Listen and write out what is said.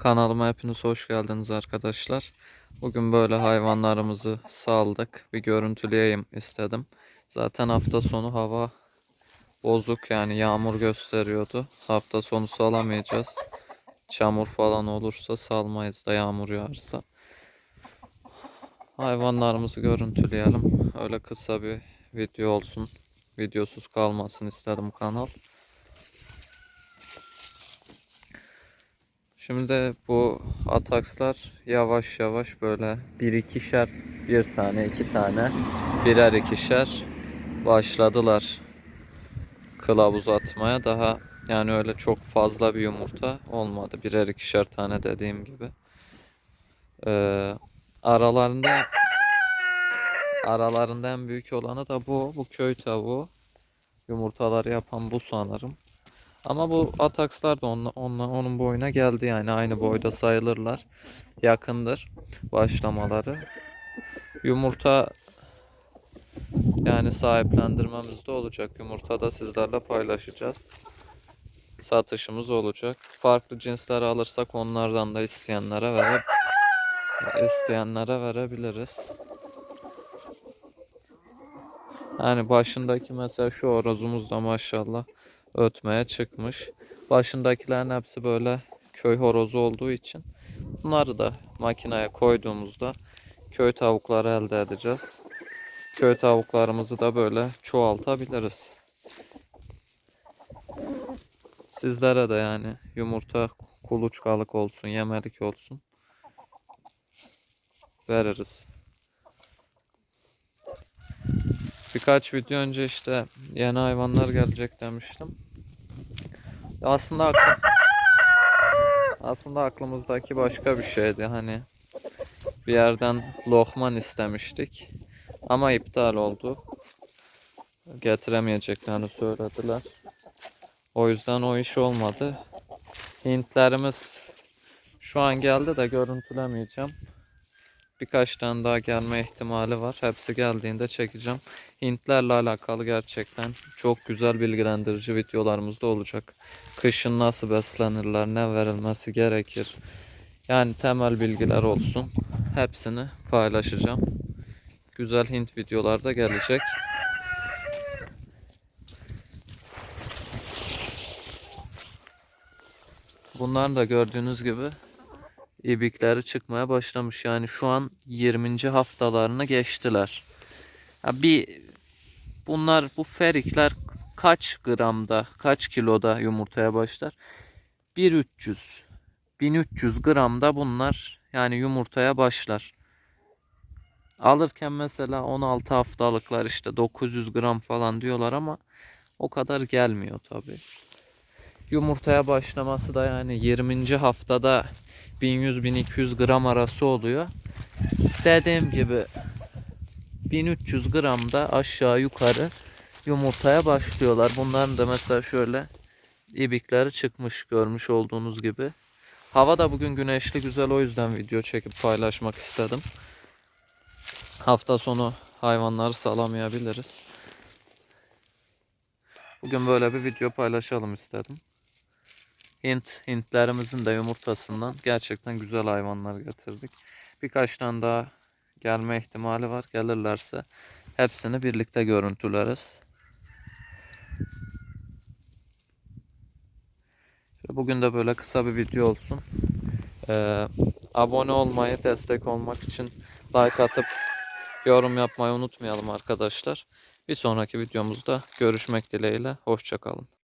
Kanalıma hepiniz hoş geldiniz arkadaşlar. Bugün böyle hayvanlarımızı saldık. Bir görüntüleyeyim istedim. Zaten hafta sonu hava bozuk yani yağmur gösteriyordu. Hafta sonu salamayacağız. Çamur falan olursa salmayız da yağmur yağarsa. Hayvanlarımızı görüntüleyelim. Öyle kısa bir video olsun. Videosuz kalmasın istedim kanal. Şimdi bu atakslar yavaş yavaş böyle bir ikişer bir tane iki tane birer ikişer başladılar kılavuz atmaya. Daha yani öyle çok fazla bir yumurta olmadı. Birer ikişer tane dediğim gibi. Ee, aralarında aralarında en büyük olanı da bu. Bu köy tavuğu. Yumurtaları yapan bu sanırım ama bu atakslar da onunla, onunla, onun boyuna geldi yani aynı boyda sayılırlar. Yakındır başlamaları. Yumurta yani sahiplendirmemiz de olacak. Yumurta da sizlerle paylaşacağız. Satışımız olacak. Farklı cinsleri alırsak onlardan da isteyenlere vere isteyenlere verebiliriz. Yani başındaki mesela şu horozumuz da maşallah ötmeye çıkmış. Başındakilerin hepsi böyle köy horozu olduğu için bunları da makineye koyduğumuzda köy tavukları elde edeceğiz. Köy tavuklarımızı da böyle çoğaltabiliriz. Sizlere de yani yumurta kuluçkalık olsun, yemelik olsun veririz. Birkaç video önce işte yeni hayvanlar gelecek demiştim. Aslında aklı- aslında aklımızdaki başka bir şeydi hani bir yerden Lohman istemiştik ama iptal oldu. Getiremeyeceklerini söylediler. O yüzden o iş olmadı. Hintlerimiz şu an geldi de görüntülemeyeceğim. Birkaç tane daha gelme ihtimali var. Hepsi geldiğinde çekeceğim. Hintlerle alakalı gerçekten çok güzel bilgilendirici videolarımız da olacak. Kışın nasıl beslenirler, ne verilmesi gerekir. Yani temel bilgiler olsun. Hepsini paylaşacağım. Güzel Hint videolar da gelecek. Bunların da gördüğünüz gibi ibikleri çıkmaya başlamış. Yani şu an 20. haftalarını geçtiler. Ya bir bunlar bu ferikler kaç gramda, kaç kiloda yumurtaya başlar? 1300 1300 gramda bunlar yani yumurtaya başlar. Alırken mesela 16 haftalıklar işte 900 gram falan diyorlar ama o kadar gelmiyor tabi. Yumurtaya başlaması da yani 20. haftada 1100-1200 gram arası oluyor. Dediğim gibi 1300 gramda aşağı yukarı yumurtaya başlıyorlar. Bunların da mesela şöyle ibikleri çıkmış görmüş olduğunuz gibi. Hava da bugün güneşli güzel o yüzden video çekip paylaşmak istedim. Hafta sonu hayvanları salamayabiliriz. Bugün böyle bir video paylaşalım istedim. Hint, Hintlerimizin de yumurtasından gerçekten güzel hayvanlar getirdik. Birkaç tane daha gelme ihtimali var. Gelirlerse hepsini birlikte görüntüleriz. Bugün de böyle kısa bir video olsun. Ee, abone olmayı, destek olmak için like atıp yorum yapmayı unutmayalım arkadaşlar. Bir sonraki videomuzda görüşmek dileğiyle. Hoşçakalın.